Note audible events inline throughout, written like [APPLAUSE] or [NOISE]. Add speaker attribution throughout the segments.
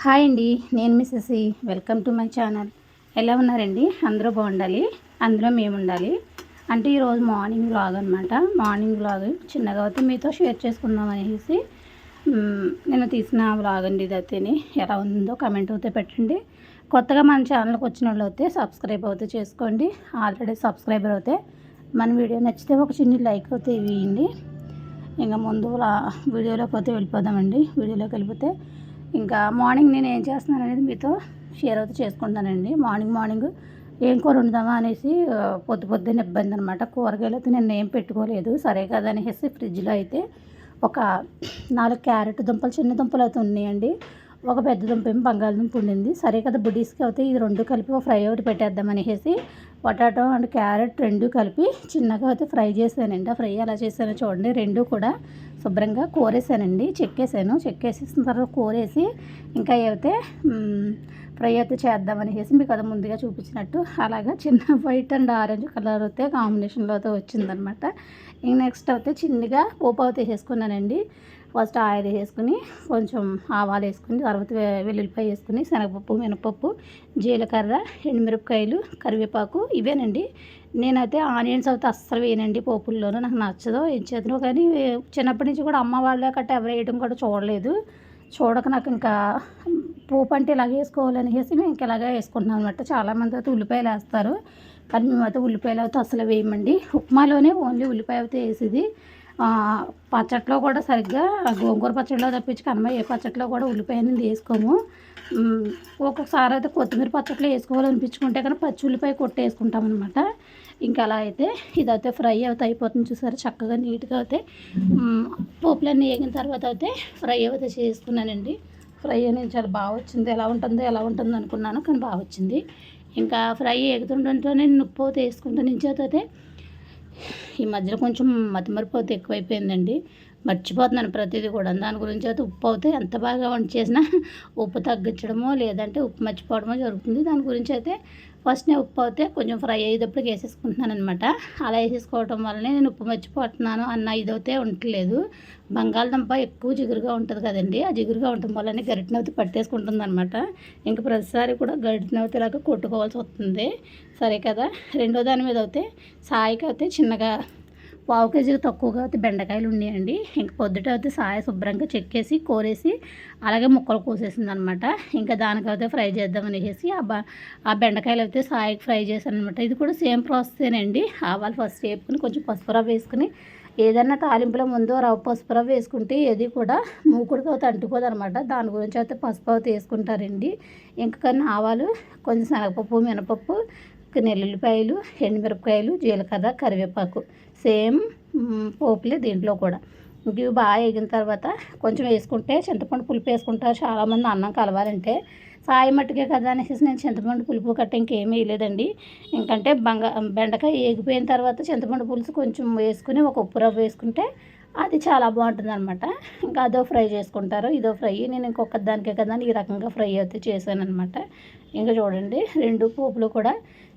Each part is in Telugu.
Speaker 1: హాయ్ అండి నేను mrs welcome to my channel. ఎలా ఉన్నారండి? అందరూ బాగుండాలి? అందులో మేము ఉండాలి అంటే ఈరోజు మార్నింగ్ వ్లాగ్ అనమాట మార్నింగ్ వ్లాగ్. చిన్నగా అయితే మీతో షేర్ చేసుకుందాం అనేసి నేను తీసిన వ్లాగ్ అండి ఇది అయితేని. ఎలా ఉందో కమెంట్ అయితే పెట్టండి. కొత్తగా మన ఛానల్కి వచ్చిన వాళ్ళు అయితే సబ్స్క్రైబ్ అయితే చేసుకోండి. ఆల్రెడీ సబ్స్క్రైబర్ అయితే మన వీడియో నచ్చితే ఒక చిన్న లైక్ అయితే ఇవ్వండి. ఇంకా ముందు వీడియోలోకి అయితే వెళ్ళిపోదామండి. వీడియోలోకి వెళ్ళిపోతే ఇంకా మార్నింగ్ నేను ఏం చేస్తున్నాను అనేది మీతో షేర్ అవుతూ చేసుకుంటానండి. మార్నింగ్ మార్నింగ్ ఏం కూర వండుదామా అనేసి పొద్దు పొద్దున్న ఇబ్బంది అనమాట కూరగాయలు అయితే నేను ఏం పెట్టుకోలేదు. సరే కదా అనేసి ఫ్రిడ్జ్లో అయితే ఒక నాలుగు క్యారెట్ దుంపలు చిన్న దుంపలు అయితే ఉన్నాయండి. ఒక పెద్ద దుంప బంగాళదుంప ఉండింది సరే కదా బుడ్డీస్కి అయితే ఇది రెండు కలిపి ఒక ఫ్రై ఒకటి పెట్టేద్దాం అనేసి పొటాటో అండ్ క్యారెట్ రెండు కలిపి చిన్నగా అయితే ఫ్రై చేశానండి. ఆ ఫ్రై ఎలా చేశానో చూడండి. రెండు కూడా శుభ్రంగా కూరేసానండి చెక్కేసాను చెక్కేసేసిన తర్వాత కూరేసి ఇంకా అయితే ఫ్రై అయితే చేద్దామనేసి మీకు అది ముందుగా చూపించినట్టు అలాగా చిన్న వైట్ అండ్ ఆరెంజ్ కలర్ అయితే కాంబినేషన్లో అయితే వచ్చిందనమాట. ఇంక నెక్స్ట్ అయితే చిన్నగా పోపు అయితే వేసుకున్నానండి ఫస్ట్ ఆయిల్ వేసుకుని కొంచెం ఆవాలు వేసుకుని తర్వాత వె- వెల్లుల్లిపాయ వేసుకుని శనగపప్పు మినపప్పు జీలకర్ర ఎండుమిరపకాయలు కరివేపాకు ఇవేనండి. నేనైతే ఆనియన్స్ అయితే అస్సలు వేయనండి పోపుల్లోనూ. నాకు నచ్చదు ఏం చేతను కానీ చిన్నప్పటి నుంచి కూడా అమ్మ వాళ్ళ కట్ట ఎవరు వేయడం కూడా చూడలేదు. చూడక నాకు ఇంకా పోపు అంటే ఇలాగే వేసుకోవాలనేసి మేము ఇంకా ఇలాగే వేసుకుంటున్నాం అనమాట చాలామంది అయితే ఉల్లిపాయలు వేస్తారు. కానీ మేమైతే ఉల్లిపాయలు అయితే అసలు వేయమండి. ఉప్మాలోనే ఓన్లీ ఉల్లిపాయ అయితే వేసేది. పచ్చట్లో కూడా సరిగ్గా గోంగూర పచ్చడిలో తప్పించి కనమ ఏ పచ్చట్లో కూడా ఉల్లిపాయ అనేది వేసుకోము. ఒక్కొక్కసారి అయితే కొత్తిమీర పచ్చట్లో వేసుకోవాలనిపించుకుంటే కానీ పచ్చి ఉల్లిపాయ కొట్టి వేసుకుంటాం అనమాట ఇంకా అలా అయితే ఇదైతే ఫ్రై అవుతా అయిపోతుంది చూసారు చక్కగా నీట్గా అయితే. పోపులన్నీ వేగిన తర్వాత అయితే ఫ్రై అయితే చేసుకున్నానండి ఫ్రై అనేది చాలా బాగా వచ్చింది. ఎలా ఉంటుందో ఎలా ఉంటుందో అనుకున్నాను కానీ బాగా వచ్చింది. ఇంకా ఫ్రై ఎగుతుండటంతోనే నేను ఉప్పు అయితే వేసుకుంటాను అయితే ఈ మధ్యలో కొంచెం మతిమరిపోతే ఎక్కువైపోయిందండి. మర్చిపోతున్నాను ప్రతిదీ కూడా. దాని గురించి అయితే ఉప్పు అయితే ఎంత బాగా వంట చేసినా ఉప్పు తగ్గించడమో లేదంటే ఉప్పు మర్చిపోవడమో జరుగుతుంది. దాని గురించి అయితే ఫస్ట్ ఉప్పు అయితే కొంచెం ఫ్రై అయ్యేటప్పుడు వేసేసుకుంటున్నాను అనమాట అలా వేసేసుకోవడం వల్లనే నేను ఉప్పు మర్చిపోతున్నాను అన్న ఇదైతే ఉండట్లేదు. బంగాళదుంప ఎక్కువ జిగురుగా ఉంటుంది కదండి ఆ జిగురుగా ఉండటం వల్లనే గరిటినవతి పట్టేసుకుంటుంది అనమాట ఇంకా ప్రతిసారి కూడా గరిటెనవుతి కొట్టుకోవాల్సి వస్తుంది. సరే కదా రెండో దాని మీద అయితే సాయికి అయితే చిన్నగా పావు కేజీకి తక్కువగా అయితే బెండకాయలు ఉన్నాయండి. ఇంక పొద్దుట అయితే సాయ శుభ్రంగా చెక్కేసి కోరేసి అలాగే ముక్కలు కోసేసింది అనమాట ఇంకా దానికైతే ఫ్రై చేద్దాం అనేసి ఆ బ ఆ బెండకాయలు అయితే సాయకి ఫ్రై చేశాను అనమాట ఇది కూడా సేమ్ ప్రాసెసేనండి. ఆవాలు ఫస్ట్ వేపుకుని కొంచెం పసుపు రవ్వ వేసుకుని ఏదన్నా తాలింపులో ముందు రవ్వ పసుపు రవ్వ వేసుకుంటే ఏది కూడా మూకుడికి అయితే అంటుకోదు అనమాట దాని గురించి అయితే పసుపు అయితే వేసుకుంటారండి. ఇంకా కానీ ఆవాలు కొంచెం శనగపప్పు మినపప్పు నెల్లుల్లిపాయలు ఎండుమిరపకాయలు జీలకర్ర కరివేపాకు సేమ్ పోపులే దీంట్లో కూడా. ఇవి బాగా వేగిన తర్వాత కొంచెం వేసుకుంటే చింతపండు పులుపు వేసుకుంటారు చాలామంది అన్నం కలవాలంటే సాయి మట్టుకే కదా అనేసి నేను చింతపండు పులుపు కట్ట ఇంకేమీ వేయలేదండి. ఇంకంటే బంగా బెండకాయ వేగిపోయిన తర్వాత చింతపండు పులుసు కొంచెం వేసుకుని ఒక ఉప్పు రవ్వ వేసుకుంటే అది చాలా బాగుంటుంది అనమాట ఇంకా అదో ఫ్రై చేసుకుంటారు. ఇదో ఫ్రై నేను ఇంకొక దానికే కదా అని ఈ రకంగా ఫ్రై అయితే చేశాను అనమాట ఇంకా చూడండి రెండు పోపులు కూడా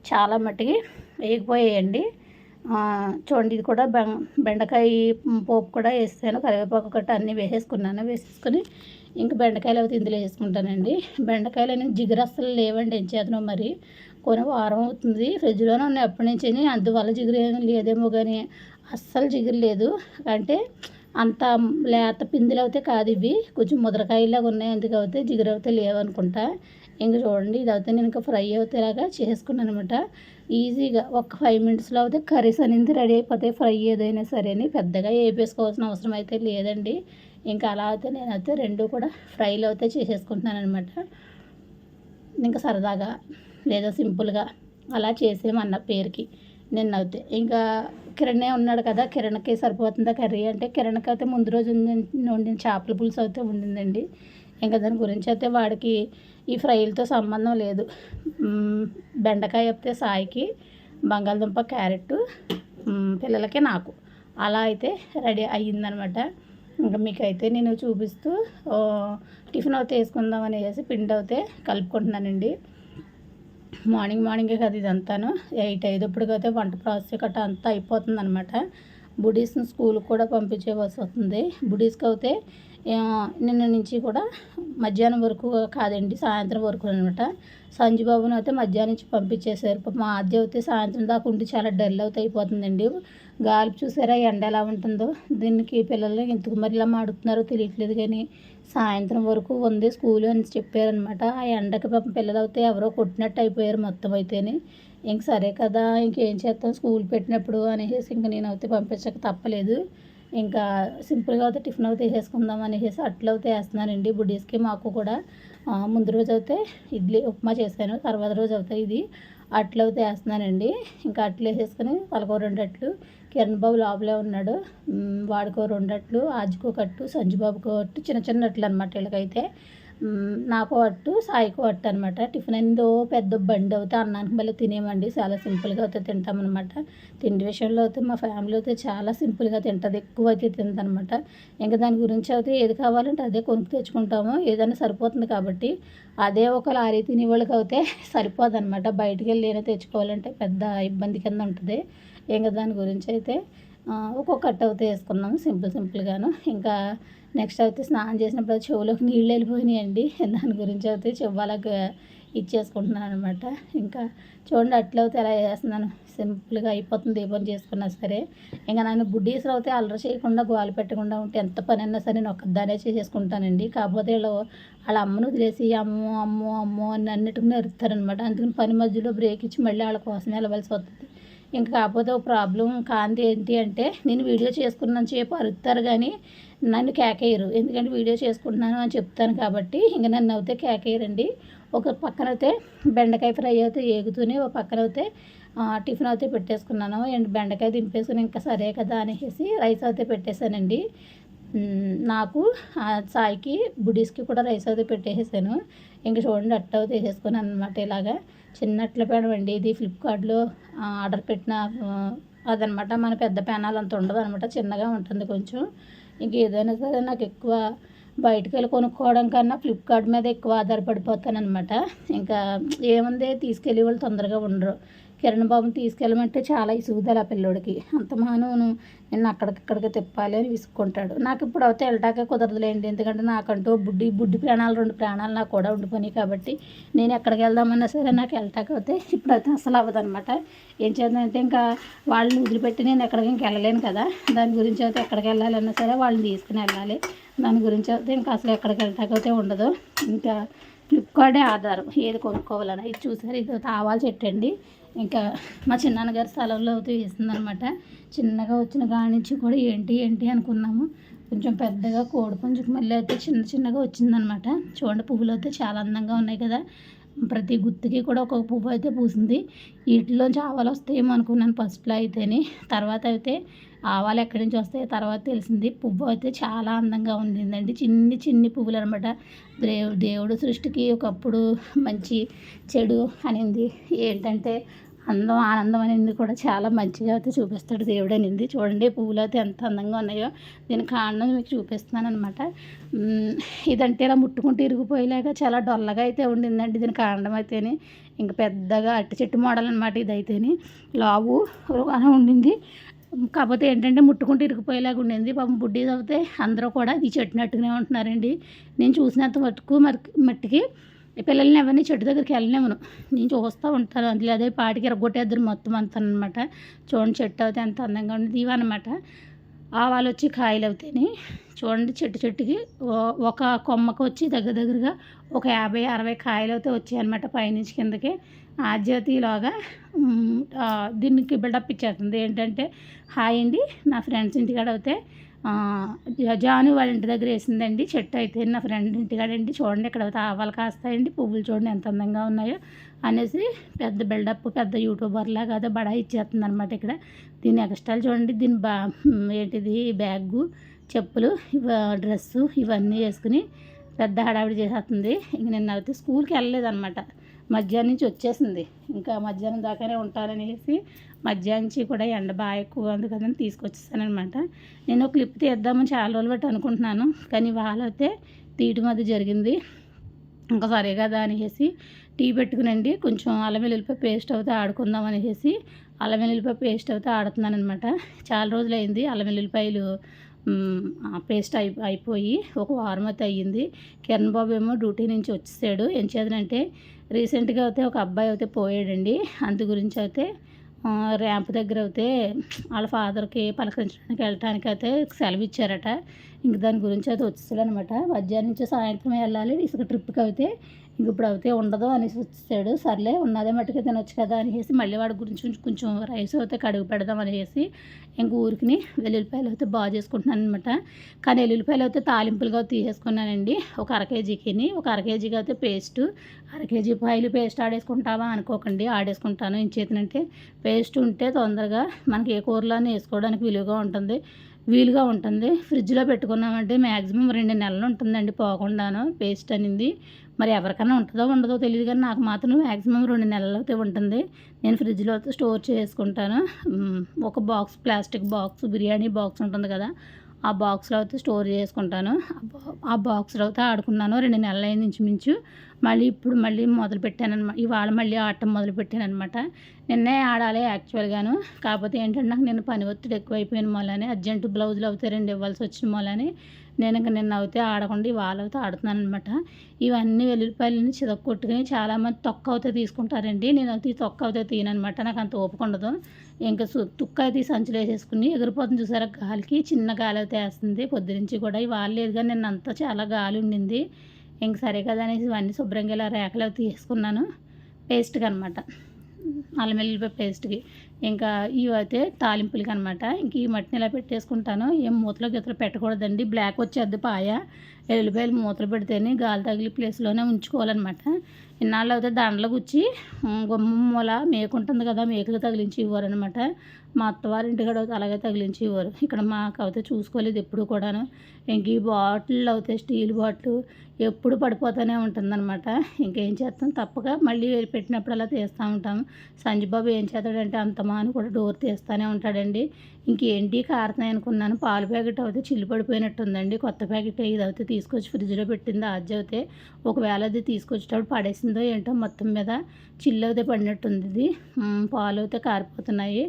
Speaker 1: చాలా మట్టికి వేగిపోయాయండి. చూడండి ఇది కూడా బెం బెండకాయ పోపు కూడా వేసాను కరివేపాకు ఒకటి అన్నీ వేసేసుకున్నాను. వేసేసుకుని ఇంకా బెండకాయలు అయితే ఇందులో వేసుకుంటానండి. బెండకాయలు అనేది జిగురు అస్సలు లేవండి ఏం చేతనో మరి. కొన్ని వారం అవుతుంది. ఫ్రిడ్జ్లోనే ఉన్నాయి ఎప్పటి నుంచి అందువల్ల జిగురు ఏమీ లేదేమో కానీ అస్సలు జిగురు లేదు. అంటే అంత లేత పిందులు అయితే కాదు ఇవి. కొంచెం ముద్రకాయలాగా ఉన్నాయి. అందుకు అయితే జిగురు అయితే లేవనుకుంటా. ఇంకా చూడండి ఇది అయితే నేను ఇంకా ఫ్రై అవుతేలాగా చేసుకున్నాను అనమాట ఈజీగా ఒక ఫైవ్ మినిట్స్లో అయితే కర్రీస్ అనేది రెడీ అయిపోతాయి ఫ్రై ఏదైనా సరే అని పెద్దగా వేపేసుకోవాల్సిన అవసరం అయితే లేదండి. ఇంకా అలా అయితే నేనైతే రెండు కూడా ఫ్రైలో అయితే చేసేసుకుంటున్నాను అనమాట ఇంకా సరదాగా లేదా సింపుల్గా అలా చేసేమన్న పేరుకి నిన్నైతే. ఇంకా కిరణే ఉన్నాడు కదా కిరణ్కి సరిపోతుందా కర్రీ? అంటే కిరణ్కి అయితే ముందు రోజు ఉండి- వండిన చేపల పులుసు అయితే ఉండిందండి. ఇంకా దాని గురించి అయితే వాడికి ఈ ఫ్రైలతో సంబంధం లేదు. బెండకాయ చెప్తే సాయికి బంగాళదుంప క్యారెట్ పిల్లలకి నాకు. అలా అయితే రెడీ అయ్యిందనమాట. ఇంకా మీకైతే నేను చూపిస్తూ టిఫిన్ అయితే వేసుకుందాం అనేసి పిండి అయితే కలుపుకుంటున్నానండి. మార్నింగ్ మార్నింగే కదా ఇదంతాను. ఎయిట్ అయ్యేటప్పటికైతే వంట ప్రాసెస్ గట్రా అంతా అయిపోతుంది అనమాట బుడీస్ని స్కూల్కి కూడా పంపించేవలసి వస్తుంది. బుడీస్కి అయితే నిన్న నుంచి కూడా మధ్యాహ్నం వరకు కాదండి సాయంత్రం వరకు అనమాట సంజుబాబును అయితే మధ్యాహ్నం నుంచి పంపించేశారు. పాపం మా ఆద్య అయితే సాయంత్రం దాకా ఉండి చాలా డల్ అవుతా అయిపోతుందండి. గాలి చూసారా ఎండ ఎలా ఉంటుందో? దీనికి పిల్లలు ఎందుకు మరి ఇలా మాడుతున్నారో తెలియట్లేదు కానీ సాయంత్రం వరకు ఉంది స్కూల్ అని చెప్పారనమాట ఆ ఎండకి పాపం పిల్లలు అయితే ఎవరో కొట్టినట్టు అయిపోయారు మొత్తం అయితేనే. ఇంక సరే కదా ఇంకేం చేస్తాం స్కూల్ పెట్టినప్పుడు అనేసి ఇంక నేను అయితే పంపించక తప్పలేదు. ఇంకా సింపుల్గా అయితే టిఫిన్ అయితే వేసేసుకుందాం అనేసి అట్లా అయితే వేస్తున్నానండి. బుడ్డీస్కి మాకు కూడా ముందు రోజు అయితే ఇడ్లీ ఉప్మా చేశాను. తర్వాత రోజు అయితే ఇది అట్లు అయితే వేస్తున్నానండి. ఇంకా అట్లు వేసేసుకొని వాళ్ళకో రెండు అట్లు కిరణ్ బాబు లోపలే ఉన్నాడు. వాడికో రెండు అట్లు కట్టు సంజుబాబుకో అట్టు చిన్న చిన్న అట్లు అనమాట వీళ్ళకైతే. నాకు అట్టు సాయికో అట్టు అనమాట టిఫిన్ ఏందో పెద్ద బండి అవుతే అన్నానికి మళ్ళీ తినేమండి చాలా సింపుల్గా అయితే తింటామన్నమాట. తిండి విషయంలో అయితే మా ఫ్యామిలీ అయితే చాలా సింపుల్గా తింటుంది. ఎక్కువ అయితే తిందనమాట ఇంకా దాని గురించి అయితే ఏది కావాలంటే అదే కొనుక్కు తెచ్చుకుంటాము. ఏదైనా సరిపోతుంది కాబట్టి అదే ఒక లారీ తినేవాళ్ళకి అయితే [LAUGHS] సరిపోదనమాట బయటికి వెళ్ళి ఏదైనా తెచ్చుకోవాలంటే పెద్ద ఇబ్బంది కింద ఉంటుంది. ఇంకా దాని గురించి అయితే ఒక్కొక్క కట్ అయితే వేసుకున్నాము సింపుల్ సింపుల్గాను. ఇంకా నెక్స్ట్ అయితే స్నానం చేసినప్పుడు చెవులోకి నీళ్ళు వెళ్ళిపోయినాయండి. దాని గురించి అయితే చెవ్వాలకు ఇచ్చేసుకుంటున్నాను అనమాట ఇంకా చూడండి అట్లయితే ఎలా చేస్తున్నాను. సింపుల్గా అయిపోతుంది ఏ పని చేసుకున్నా సరే. ఇంకా నన్ను బుడ్డీస్లో అయితే అల్లరి చేయకుండా గోలు పెట్టకుండా ఉంటే ఎంత పని అయినా సరే నేను ఒక్కదానే చేసేసుకుంటానండి. కాకపోతే వీళ్ళు వాళ్ళ అమ్మను వదిలేసి అమ్మో అమ్మో అమ్మో అని అన్నిటికీ నరుతారనమాట అందుకని పని మధ్యలో బ్రేక్ ఇచ్చి మళ్ళీ వాళ్ళ కోసమే వెళ్ళవలసి వస్తుంది. ఇంకా కాకపోతే ఒక ప్రాబ్లం కాంతి ఏంటి అంటే నేను వీడియో చేసుకున్నాను సేపు అరుస్తారు కానీ నన్ను కేకేయరు. ఎందుకంటే వీడియో చేసుకుంటున్నాను అని చెప్తాను కాబట్టి ఇంక నన్ను అయితే కేకేయరండి. ఒక పక్కన అయితే బెండకాయ ఫ్రై అయితే ఏగుతూనే ఒక పక్కన అయితే టిఫిన్ అయితే పెట్టేసుకున్నాను. అండ్ బెండకాయ దింపేసుకుని ఇంకా సరే కదా అనేసి రైస్ అయితే పెట్టేశానండి. నాకు ఆ సాయికి బుడీస్కి కూడా రైస్ అయితే పెట్టేసేసాను. ఇంక చూడండి అట్ట అయితే వేసేసుకున్నాను అనమాట ఇలాగా. చిన్నట్ల అట్ల అండి. ఇది ఫ్లిప్కార్ట్లో ఆర్డర్ పెట్టిన అదనమాట. మన పెద్ద పేనాలు అంత ఉండదు అనమాట చిన్నగా ఉంటుంది కొంచెం. ఇంక ఏదైనా సరే నాకు ఎక్కువ బయటకు వెళ్ళి కొనుక్కోవడం కన్నా ఫ్లిప్కార్ట్ మీద ఎక్కువ ఆధారపడిపోతాను అనమాట ఇంకా ఏముంది తీసుకెళ్ళి వాళ్ళు తొందరగా ఉండరు. కిరణ్ బాబుని తీసుకెళ్ళమంటే చాలా ఇసుగుదల ఆ పిల్లోడికి. అంత మానవును నేను అక్కడికక్కడికి తిప్పాలి అని విసుక్కుంటాడు. నాకు ఇప్పుడు అయితే వెళ్ళటాకే కుదరదులేండి. ఎందుకంటే నాకంటూ బుడ్డి బుడ్డి ప్రాణాలు రెండు ప్రాణాలు నాకు కూడా ఉండిపోయినాయి కాబట్టి నేను ఎక్కడికి వెళ్దామన్నా సరే నాకు వెళ్ళటాక అయితే ఇప్పుడైతే అసలు అవ్వదు అనమాట ఏం చేద్దామంటే ఇంకా వాళ్ళని వదిలిపెట్టి నేను ఎక్కడికి ఇంక వెళ్ళలేను కదా. దాని గురించి అయితే ఎక్కడికి వెళ్ళాలన్నా సరే వాళ్ళని తీసుకుని వెళ్ళాలి. దాని గురించి అయితే ఇంకా అసలు ఎక్కడికి వెళ్ళటాకైతే ఉండదు. ఇంకా ఫ్లిప్కార్టే ఆధారం. ఏది కొనుక్కోవాలన్నా. ఇది చూసారు ఇది అయితే చెట్టు అండి ఇంకా మా చిన్నాన్నగారి స్థలంలో అయితే వేసిందనమాట చిన్నగా వచ్చిన కాడి నుంచి కూడా ఏంటి ఏంటి అనుకున్నాము. కొంచెం పెద్దగా కోడి పుంజుకు మళ్ళీ అయితే చిన్న చిన్నగా వచ్చిందనమాట చూడండి పువ్వులు అయితే చాలా అందంగా ఉన్నాయి కదా. ప్రతి గుత్తికి కూడా ఒక పువ్వు అయితే పూసింది. వీటిలోంచి ఆవాలు వస్తాయేమో అనుకున్నాను ఫస్ట్లో అయితేనే. తర్వాత అయితే ఆవాలు ఎక్కడి నుంచి వస్తాయో తర్వాత తెలిసింది. పువ్వు అయితే చాలా అందంగా ఉండిందండి. చిన్ని చిన్ని పువ్వులు అనమాట దేవు దేవుడు సృష్టికి ఒకప్పుడు మంచి చెడు అనింది. ఏంటంటే అందం ఆనందం అనేది కూడా చాలా మంచిగా అయితే చూపిస్తాడు దేవుడు అనేది చూడండి పువ్వులు అయితే ఎంత అందంగా ఉన్నాయో. దీని కాండం మీకు చూపిస్తున్నాను అనమాట ఇదంటే ఇలా ముట్టుకుంటూ ఇరిగిపోయేలాగా చాలా డొల్లగా అయితే ఉండిందండి దీని కాండం అయితేనే. ఇంకా పెద్దగా అట్టి చెట్టు మోడల్ అనమాట ఇదైతేనే. లావు అలా ఉండింది. కాకపోతే ఏంటంటే ముట్టుకుంటూ ఇరిగిపోయేలాగా ఉండింది. పాపం బుడ్డి చదివితే అందరూ కూడా ఇది చెట్టునట్టుగానే ఉంటున్నారండి. నేను చూసినంత మట్టుకు మరి మట్టికి పిల్లల్ని ఎవరిని చెట్టు దగ్గరికి వెళ్ళలేమను నేను చూస్తూ ఉంటాను. అందులో అదే పాటికి ఎరగొట్టేద్దరు మొత్తం అంతా అనమాట చూడండి చెట్టు అయితే ఎంత అందంగా ఉండేది ఇవన్నమాట ఆవాలు వచ్చి కాయలు అవుతాయి చూడండి చెట్టు చెట్టుకి ఒక కొమ్మకు వచ్చి దగ్గర దగ్గరగా ఒక యాభై అరవై కాయలు అయితే వచ్చాయి అనమాట పైనుంచి కిందకి. ఆద్యతీలోగా దీనికి బిల్డప్ ఇచ్చేస్తుంది. ఏంటంటే హాయ్ అండి నా ఫ్రెండ్స్ ఇంటికాడ అయితే జాను వాళ్ళ ఇంటి దగ్గర వేసిందండి. చెట్టు అయితే నా ఫ్రెండ్ ఇంటికాడండి. చూడండి ఇక్కడ ఆవాలు కాస్తాయండి. పువ్వులు చూడండి ఎంత అందంగా ఉన్నాయో అనేసి పెద్ద బిల్డప్ పెద్ద యూట్యూబర్ లాగా అదే బడా ఇచ్చేస్తుంది అనమాట ఇక్కడ. దీని ఎక్స్ట్రాలు చూడండి. దీని బా ఏంటిది? బ్యాగు చెప్పులు ఇవ డ్రెస్సు ఇవన్నీ వేసుకుని పెద్ద హడావిడి చేసేస్తుంది. ఇంక నిన్న అయితే స్కూల్కి వెళ్ళలేదు అనమాట మధ్యాహ్నం నుంచి వచ్చేసింది. ఇంకా మధ్యాహ్నం దాకానే ఉంటారనేసి మధ్యాహ్నం నుంచి కూడా ఎండ బాగా ఎక్కువ ఉంది కదని తీసుకొచ్చేసానమాట నేను ఒక క్లిప్ తీద్దామని చాలా రోజులు బట్టి అనుకుంటున్నాను. కానీ వాళ్ళైతే తీయటం అది జరిగింది. ఇంకా సరే కదా అనేసి టీ పెట్టుకునండి. కొంచెం అల్లం వెల్లుల్లిపాయ పేస్ట్ అవుతే ఆడుకుందాం అనేసి అల్లం వెల్లుల్లిపాయ పేస్ట్ అవుతే ఆడుతున్నాను అనమాట చాలా రోజులు అయింది అల్లం వెల్లుల్లిపాయలు పేస్ట్ అయి అయిపోయి ఒక వారం అయితే అయ్యింది. కిరణ్ బాబు ఏమో డ్యూటీ నుంచి వచ్చేసాడు. ఏం చేదనంటే రీసెంట్గా అయితే ఒక అబ్బాయి అయితే పోయాడండి. అందు గురించి అయితే ర్యాంప్ దగ్గర అయితే వాళ్ళ ఫాదర్కి పలకరించడానికి వెళ్ళటానికి అయితే సెలవు ఇచ్చారట ఇంక దాని గురించి అయితే వచ్చేసాడు అనమాట మధ్యాహ్నం నుంచి సాయంత్రం వెళ్ళాలి. ఇసుక ట్రిప్కి అయితే ఇంక ఇప్పుడు అయితే ఉండదు అనేసి వచ్చేసాడు. సర్లే ఉన్నదే మట్టుకు తినొచ్చు కదా అనేసి మళ్ళీ వాడి గురించి కొంచెం- రైస్ అయితే కడుగు పెడదాం అనేసి ఇంక ఊరికి వెల్లుల్లిపాయలు అయితే బాగా చేసుకుంటున్నాను అనమాట కానీ వెల్లుల్లిపాయలు అయితే తాలింపులుగా తీసేసుకున్నానండి. ఒక అర కేజీకిని ఒక అర కేజీకి అయితే పేస్ట్. అర కేజీ పాయలు పేస్ట్ ఆడేసుకుంటావా అనుకోకండి ఆడేసుకుంటాను. ఏం పేస్ట్ ఉంటే తొందరగా మనకి ఏ కూరలో వేసుకోవడానికి విలువగా ఉంటుంది. వీలుగా ఉంటుంది. ఫ్రిడ్జ్లో పెట్టుకున్నామంటే మ్యాక్సిమం రెండు నెలలు ఉంటుందండి పోకుండాను పేస్ట్ అనేది. మరి ఎవరికైనా ఉంటుందో ఉండదో తెలియదు కానీ నాకు మాత్రం మ్యాక్సిమం రెండు నెలలు అయితే ఉంటుంది. నేను ఫ్రిడ్జ్లో స్టోర్ చేసుకుంటాను. ఒక box plastic box biryani box ఉంటుంది కదా ఆ బాక్స్లో అయితే స్టోర్ చేసుకుంటాను. ఆ బాక్స్లో అయితే ఆడుకున్నాను రెండు నెలల ఇంచుమించు. మళ్ళీ ఇప్పుడు మళ్ళీ మొదలు పెట్టాను అనమాట ఇవాళ మళ్ళీ ఆడటం మొదలు పెట్టాను అనమాట నిన్నే ఆడాలి యాక్చువల్గాను కాకపోతే ఏంటంటే నాకు నేను పని ఒత్తిడి ఎక్కువైపోయిన మూలని అర్జెంటు బ్లౌజులు అవుతాయి రెండు ఇవ్వాల్సి వచ్చిన మూలని. నేను ఇంకా నిన్న అయితే ఆడకుండా ఇవాళ అయితే ఆడుతున్నాను అనమాట ఇవన్నీ వెల్లుల్లిపాయలని చితక్కొట్టుకుని చాలామంది తొక్క అవుతే తీసుకుంటారండి. నేను అయితే తొక్క అయితే తీయనమాట నాకు అంత ఓపిక ఉండదు. ఇంకా తుక్క అయితే సంచులు వేసేసుకుని ఎగిరిపోతుంది చూసారా? గాలికి చిన్న గాలి అయితే వేస్తుంది. పొద్దునుంచి కూడా ఇవాళ లేదు కానీ నిన్న అంతా చాలా గాలి ఉండింది. ఇంక సరే కదా అనేసి ఇవన్నీ శుభ్రంగా ఇలా రేకలు అవి తీసుకున్నాను. పేస్ట్కి అనమాట అల్లం వెల్లుల్లిపాయ పేస్ట్కి. ఇంకా ఇవైతే తాలింపులకి అనమాట ఇంక ఈ మట్టిని ఇలా పెట్టేసుకుంటాను ఏం మూతలో గీతలు పెట్టకూడదండి. బ్లాక్ వచ్చేద్ది పాయ. ఎల్లిపాయలు మూతలు పెడితేనే గాలి తగిలి ప్లేస్లోనే ఉంచుకోవాలన్నమాట ఇన్నాళ్ళు అయితే దండలు గుచ్చి ఉమ్, గుమ్మం మూల మేకు ఉంటుంది కదా మేకలు తగిలించి ఇవ్వరు అనమాట మా అత్తవారి ఇంటికాడ అలాగే తగిలించి ఇవ్వరు. ఇక్కడ మాకు అయితే చూసుకోలేదు ఎప్పుడు కూడాను. ఇంక ఈ బాటిల్ అయితే స్టీల్ బాటిల్ ఎప్పుడు పడిపోతూనే ఉంటుందన్నమాట ఇంకేం చేస్తాం? తప్పక మళ్ళీ పెట్టినప్పుడు అలా తీస్తూ ఉంటాం. సంజుబాబు ఏం చేస్తాడంటే అంతమా అని కూడా డోర్ తీస్తూనే ఉంటాడండి. ఇంకేంటి కారుతున్నాయి అనుకున్నాను. పాలు ప్యాకెట్ అయితే చిల్లు పడిపోయినట్టుందండి. కొత్త ప్యాకెట్ ఇది అయితే తీసుకొచ్చి ఫ్రిడ్జ్లో పెట్టింది. ఆజ్ అయితే ఒకవేళ అది తీసుకొచ్చేటప్పుడు పడేసిందో ఏంటో మొత్తం మీద చిల్లు అయితే పడినట్టుంది ఇది. పాలు అయితే కారిపోతున్నాయి.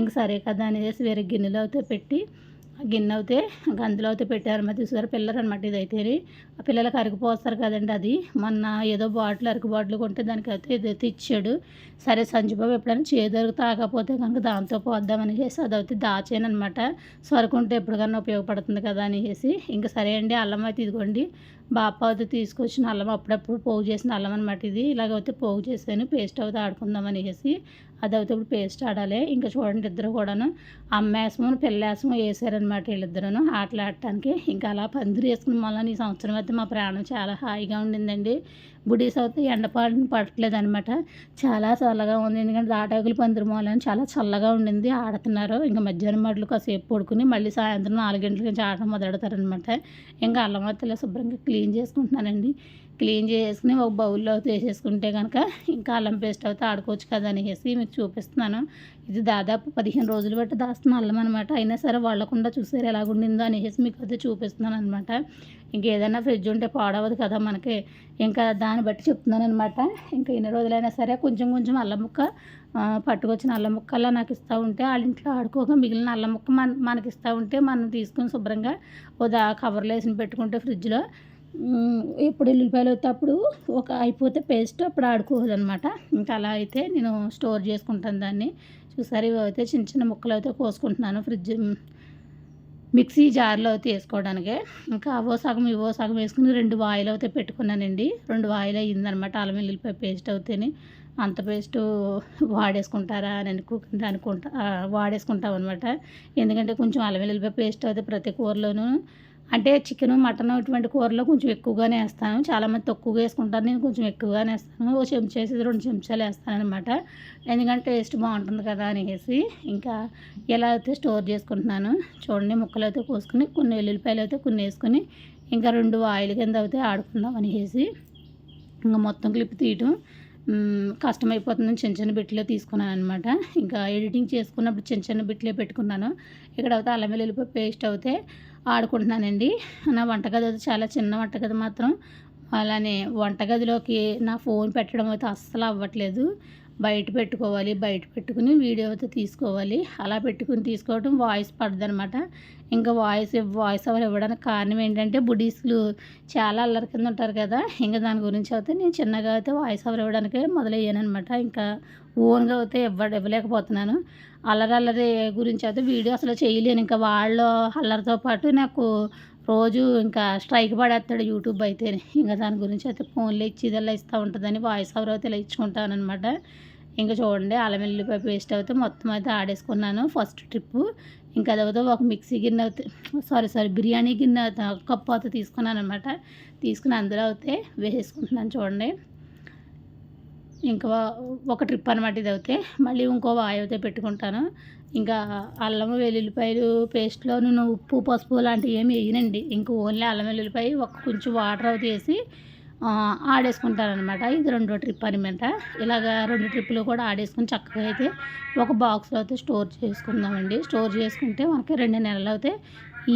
Speaker 1: ఇంక సరే కదా అనేసి వేరే గిన్నెలో అయితే పెట్టి గిన్నె అయితే గందులో అయితే పెట్టారు. మరి చూసారు పిల్లలు అనమాట ఇదైతే ఆ పిల్లలకి అరిగిపోస్తారు కదండి అది. మొన్న ఏదో బాటిల్ అరకు బాటిల్ కొంటే దానికి అయితే ఇదైతే ఇచ్చాడు. సరే సంజుబాబు ఎప్పుడైనా చేదరకు తాగకపోతే కనుక దాంతో పోద్దామని చేసి అదైతే దాచాను అనమాట సరుకుంటే ఎప్పటికన్నా ఉపయోగపడుతుంది కదా అనేసి. ఇంకా సరే అండి అల్లం అయితే ఇదిగోండి. బాప అయితే తీసుకొచ్చిన అల్లం అప్పుడప్పుడు పోగు చేసిన అల్లం అనమాట ఇది. ఇలాగైతే పోగు చేసాను పేస్ట్ అయితే ఆడుకుందాం అనేసి. అదైతే ఇప్పుడు పేస్ట్ ఆడాలి. ఇంకా చూడండి ఇద్దరు కూడాను. అమ్మేసము పిల్లేసము వేసారనమాట వీళ్ళిద్దరూ ఆటలు ఆడటానికి. ఇంకా అలా పందిరి వేసుకుని మళ్ళీ ఈ సంవత్సరం అయితే మా ప్రాణం చాలా హాయిగా ఉండిందండి. బుడీస్ అయితే ఎండపాడిని పడట్లేదు అనమాట చాలా చల్లగా ఉంది. ఎందుకంటే దాటాకులు పందిరి మూలని చాలా చల్లగా ఉండింది. ఆడుతున్నారు. ఇంకా మధ్యాహ్నం మడులు కాసేపు పడుకుని మళ్ళీ సాయంత్రం నాలుగు గంటల నుంచి ఆడటం మొదలెడతారనమాట ఇంకా అల్లం వత్తలు శుభ్రంగా క్లీన్ చేసుకుంటున్నానండి. క్లీన్ చేసుకుని ఒక బౌల్లో వేసేసుకుంటే కనుక ఇంకా అల్లం పేస్ట్ అయితే ఆడుకోవచ్చు కదా అనేసి మీకు చూపిస్తున్నాను. ఇది దాదాపు పదిహేను రోజులు బట్టి దాస్తున్న అల్లం అనమాట అయినా సరే వాళ్ళకుండా చూసారు ఎలాగుండిందో అనేసి మీకు అయితే చూపిస్తున్నాను అనమాట ఇంకేదైనా ఫ్రిడ్జ్ ఉంటే పాడవదు కదా మనకి. ఇంకా దాన్ని బట్టి చెప్తున్నాను అనమాట ఇంకా ఎన్ని రోజులైనా సరే కొంచెం కొంచెం అల్లం ముక్క పట్టుకొచ్చిన అల్లం ముక్కల్లా నాకు ఇస్తూ ఉంటే వాళ్ళ ఇంట్లో ఆడుకోక మిగిలిన అల్లం ముక్క మన మనకి ఇస్తూ ఉంటే మనం తీసుకుని శుభ్రంగా ఓ దా కవర్లో వేసి పెట్టుకుంటే ఫ్రిడ్జ్లో ఎప్పుడు ఉల్లిపాయలు అయితే అప్పుడు ఒక అయిపోతే పేస్ట్ అప్పుడు ఆడుకోవద్దు అనమాట ఇంకా అలా అయితే నేను స్టోర్ చేసుకుంటాను దాన్ని. చూసారు ఇవి అయితే చిన్న చిన్న ముక్కలు అయితే కోసుకుంటున్నాను ఫ్రిడ్జ్ మిక్సీ జార్లో అయితే వేసుకోవడానికి. ఇంకా అవో సగం ఇవో సగం వేసుకుని రెండు వాయిల్ అయితే పెట్టుకున్నానండి. రెండు వాయిల్ అయ్యిందనమాట అల్లం వెల్లుల్లిపాయ పేస్ట్ అవుతేనే. అంత పేస్ట్ వాడేసుకుంటారా అని అనుకుంటా అనుకుంటా వాడేసుకుంటాం అనమాట ఎందుకంటే కొంచెం అల్లం వెల్లుల్లిపాయ పేస్ట్ అయితే ప్రతి కూరలోనూ అంటే చికెన్ మటన్ ఇటువంటి కూరలో కొంచెం ఎక్కువగానే వేస్తాను. చాలామంది తక్కువగా వేసుకుంటారు. నేను కొంచెం ఎక్కువగానే వేస్తాను. ఓ చెంచా వేసి రెండు చెంచాలు వేస్తాను అనమాట ఎందుకంటే టేస్ట్ బాగుంటుంది కదా అనేసి ఇంకా ఎలా అయితే స్టోర్ చేసుకుంటున్నాను చూడండి. ముక్కలు అయితే కోసుకుని కొన్ని వెల్లుల్లిపాయలు అయితే కొన్ని వేసుకుని ఇంకా రెండు ఆయిల్ కింద అయితే ఆడుకుందాం అనేసి ఇంకా మొత్తం క్లిప్ తీయటం. కష్టమైపోతుందని చిన్న చిన్న బిట్లే తీసుకున్నాను అనమాట ఇంకా ఎడిటింగ్ చేసుకున్నప్పుడు చిన్న చిన్న బిట్లే పెట్టుకున్నాను. ఇక్కడ అయితే అల్లం వెల్లుల్లిపాయ పేస్ట్ అయితే ఆడుకుంటున్నానండి. నా వంటగది అయితే చాలా చిన్న వంటగది మాత్రం. అలానే వంటగదిలోకి నా ఫోన్ పెట్టడం అయితే అస్సలు అవ్వట్లేదు. బయట పెట్టుకోవాలి బయట పెట్టుకుని వీడియో అయితే తీసుకోవాలి. అలా పెట్టుకుని తీసుకోవడం వాయిస్ పడదనమాట. ఇంకా వాయిస్ వాయిస్ ఓవర్ ఇవ్వడానికి కారణం ఏంటంటే బుడీస్లు చాలా అల్లరి కింద ఉంటారు కదా. ఇంకా దాని గురించి అయితే నేను చిన్నగా అయితే వాయిస్ ఓవర్ ఇవ్వడానికే మొదలయ్యాను అనమాట ఇంకా ఓన్గా అయితే ఇవ్వ ఇవ్వలేకపోతున్నాను. అల్లరి అల్లరి గురించి అయితే వీడియో అసలు చేయలేను. ఇంకా వాళ్ళ అల్లరితో పాటు నాకు రోజు ఇంకా స్ట్రైక్ పడేస్తాడు యూట్యూబ్ అయితే ఇంకా దాని గురించి అయితే ఫోన్లో ఇచ్చి ఇదల్లా ఇస్తూ ఉంటుందని వాయిస్ ఓవర్ అయితే ఇలా ఇచ్చుకుంటాను అనమాట ఇంకా చూడండి అల్లం వెల్లిపాయ పేస్ట్ అయితే మొత్తం అయితే ఆడేసుకున్నాను ఫస్ట్ ట్రిప్ ఇంకా అదవుతా ఒక మిక్సీ గిన్నె అయితే సారీ సారీ బిర్యానీ గిన్నె కప్పు అయితే తీసుకున్నాను అనమాట తీసుకుని అందులో అయితే వేసేసుకుంటున్నాను చూడండి. ఇంకా ఒక ట్రిప్ అనమాట ఇది అయితే మళ్ళీ ఇంకో వాయి అయితే పెట్టుకుంటాను. ఇంకా అల్లం వెల్లుల్లిపాయలు పేస్ట్లో నేను ఉప్పు పసుపు లాంటివి ఏమి వేయనండి. ఇంకా ఓన్లీ అల్లం వెల్లుల్లిపాయ ఒక కొంచెం వాటర్ అవి తీసి ఆడేసుకుంటారనమాట ఇది రెండో ట్రిప్ అనమాట ఇలాగ రెండు ట్రిప్పులు కూడా ఆడేసుకుని చక్కగా అయితే ఒక బాక్స్లో అయితే స్టోర్ చేసుకుందామండి. స్టోర్ చేసుకుంటే మనకి రెండు నెలలు అయితే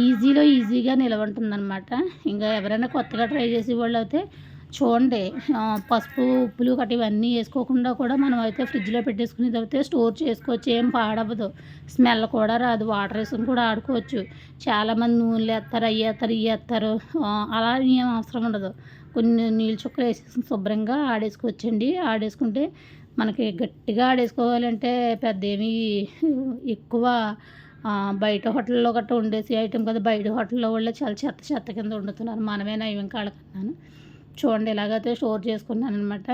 Speaker 1: ఈజీలో ఈజీగా నిలవంటుందన్నమాట ఇంకా ఎవరైనా కొత్తగా ట్రై చేసే వాళ్ళు అయితే చూడండి పసుపు ఉప్పులు గట్టి ఇవన్నీ వేసుకోకుండా కూడా మనం అయితే ఫ్రిడ్జ్లో పెట్టేసుకుని అయితే స్టోర్ చేసుకోవచ్చు ఏం పాడవదు స్మెల్ కూడా రాదు వాటర్ వేసుకుని కూడా ఆడుకోవచ్చు. చాలామంది నూనెలు వేస్తారు అవి వేస్తారు ఇవి వేస్తారు. అలా ఏం అవసరం ఉండదు. కొన్ని నీళ్ళు చుక్కలు వేసేసి శుభ్రంగా ఆడేసుకోవచ్చండి. ఆడేసుకుంటే మనకి గట్టిగా ఆడేసుకోవాలంటే పెద్ద ఏమీ ఎక్కువ బయట హోటల్లో గట్రా ఉండేసి ఐటెం కదా. బయట హోటల్లో వాళ్ళు చాలా చెత్త చెత్త కింద వండుతున్నారు. మనమే నయం కాడకన్నాను చూడండి ఇలాగైతే స్టోర్ చేసుకున్నాను అనమాట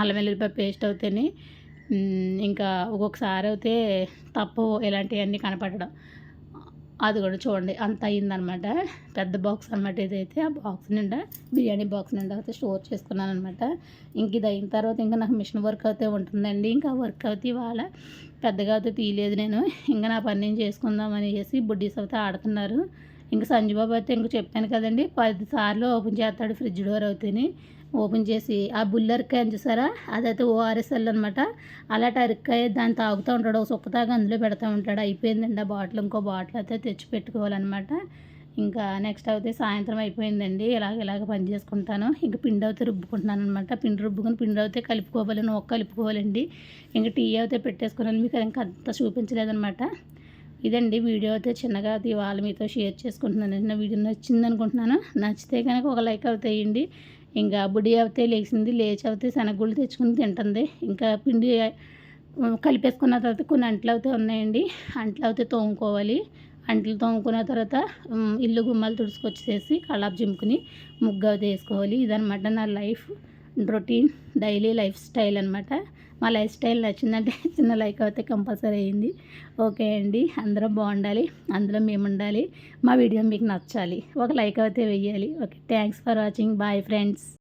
Speaker 1: అల్లం వెల్లుల్లిపాయ పేస్ట్ అవుతాయి ఇంకా ఒక్కొక్కసారి అయితే తప్పు ఇలాంటివన్నీ కనపడడం. అది కూడా చూడండి అంత అయిందనమాట పెద్ద బాక్స్ అనమాట ఇదైతే. ఆ బాక్స్ నిండా బిర్యానీ బాక్స్ నిండా అయితే స్టోర్ చేసుకున్నాను అనమాట ఇంక ఇది అయిన తర్వాత ఇంకా నాకు మిషన్ వర్క్ అయితే ఉంటుందండి. ఇంకా వర్క్ అయితే ఇవాళ పెద్దగా అయితే తీయలేదు నేను. ఇంకా నా పని నేను చేసుకుందామని చేసి బుడ్డీస్ అయితే ఆడుతున్నారు. ఇంకా సంజుబాబు అయితే ఇంక చెప్పాను కదండి పది సార్లు ఓపెన్ చేస్తాడు ఫ్రిడ్జ్ డోర్ అవుతుంది. ఓపెన్ చేసి ఆ బుల్లరికాయ చూసారా? అదైతే ఓఆర్ఎస్ఎల్ అనమాట అలాంటి అరికాయ దాన్ని తాగుతూ ఉంటాడు ఒక సుక్క తాగి అందులో పెడతా ఉంటాడు. అయిపోయిందండి ఆ బాటిల్ ఇంకో బాటిల్ అయితే తెచ్చి పెట్టుకోవాలన్నమాట. ఇంకా నెక్స్ట్ అయితే సాయంత్రం అయిపోయిందండి ఇలాగ ఇలాగ పని చేసుకుంటాను. ఇంకా పిండి అయితే రుబ్బుకుంటున్నాను అనమాట పిండి రుబ్బుకుని పిండి అయితే కలుపుకోవాలి ఒక్క కలుపుకోవాలండి. ఇంకా టీ అయితే పెట్టేసుకున్నాను మీకు ఇంకా అంత చూపించలేదనమాట ఇదండి వీడియో అయితే చిన్నగా అది వాళ్ళ మీతో షేర్ చేసుకుంటున్నాను. నా వీడియో నచ్చింది అనుకుంటున్నాను నచ్చితే కనుక ఒక లైక్ అవుతాయండి. ఇంకా బుడి అవుతే లేచింది లేచి అవుతే శనగగుళ్ళు తెచ్చుకుని తింటుంది. ఇంకా పిండి కలిపేసుకున్న తర్వాత కొన్ని అంట్లు అయితే ఉన్నాయండి. అంట్లు అయితే తోముకోవాలి. అంట్లు తోముకున్న తర్వాత ఇల్లు గుమ్మాలు తుడుచుకొచ్చేసి కళ్ళాపు జింపుకుని ముగ్గు అయితే వేసుకోవాలి. ఇదనమాట నా life routine daily life style అనమాట మా లైఫ్ స్టైల్ నచ్చిందంటే [LAUGHS] చిన్న లైక్ అయితే కంపల్సరీ అయింది. ఓకే అండి అందరం బాగుండాలి అందులో మేము ఉండాలి మా వీడియో మీకు నచ్చాలి ఒక లైక్ అయితే వెయ్యాలి. Okay thanks for watching bye friends.